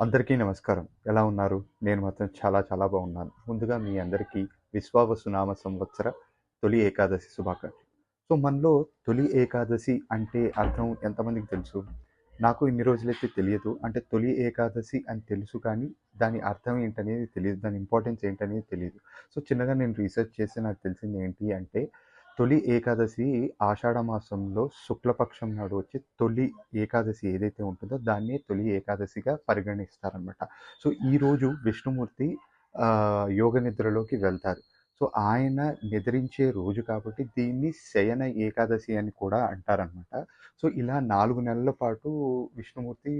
అందరికీ నమస్కారం. ఎలా ఉన్నారు? నేను మాత్రం చాలా చాలా బాగున్నాను. ముందుగా మీ అందరికీ విశ్వావసునామ సంవత్సర తొలి ఏకాదశి శుభాకాంక్షలు. సో మనలో తొలి ఏకాదశి అంటే అర్థం ఎంతమందికి తెలుసు? నాకు ఇన్ని రోజులైతే తెలియదు. అంటే తొలి ఏకాదశి అని తెలుసు కానీ దాని అర్థం ఏంటనేది తెలియదు. దాని ఇంపార్టెన్స్ ఏంటనేది తెలియదు. సో చిన్నగా నేను రీసెర్చ్ చేసి నాకు తెలిసింది ఏంటి అంటే తొలి ఏకాదశి ఆషాఢ మాసంలో శుక్లపక్షం నాడు వచ్చి తొలి ఏకాదశి ఏదైతే ఉంటుందో దాన్నే తొలి ఏకాదశిగా పరిగణిస్తారనమాట సో ఈరోజు విష్ణుమూర్తి యోగ నిద్రలోకి వెళ్తారు. సో ఆయన నిద్రించే రోజు కాబట్టి దీన్ని శయన ఏకాదశి అని కూడా అంటారనమాట సో ఇలా నాలుగు నెలల పాటు విష్ణుమూర్తి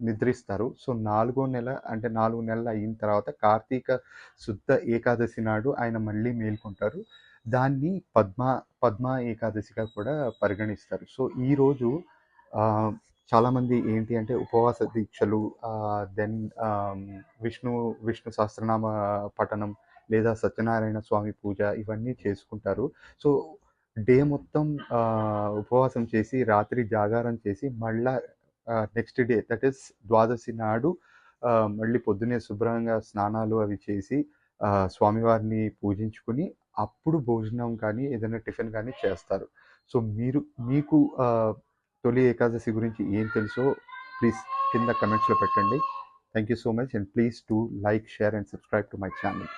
నిద్రిస్తారు. సో నాలుగో నెల అంటే నాలుగు నెలలు అయిన తర్వాత కార్తీక శుద్ధ ఏకాదశి నాడు ఆయన మళ్ళీ మేల్కొంటారు. దాన్ని పద్మ పద్మ ఏకాదశిగా కూడా పరిగణిస్తారు. సో ఈరోజు చాలామంది ఏంటి అంటే ఉపవాస దీక్షలు దెన్ విష్ణు విష్ణు సహస్రనామ పఠనం లేదా సత్యనారాయణ స్వామి పూజ ఇవన్నీ చేసుకుంటారు. సో డే మొత్తం ఉపవాసం చేసి రాత్రి జాగారం చేసి మళ్ళా next day that is Dwadashi నాడు మళ్ళీ పొద్దునే శుభ్రంగా స్నానాలు అవి చేసి స్వామివారిని పూజించుకుని అప్పుడు భోజనం కానీ ఏదైనా టిఫిన్ కానీ చేస్తారు. సో మీరు మీకు తొలి ఏకాదశి గురించి ఏం తెలుసో ప్లీజ్ కింద కమెంట్స్లో పెట్టండి. Thank you so much and please to like share and subscribe to my channel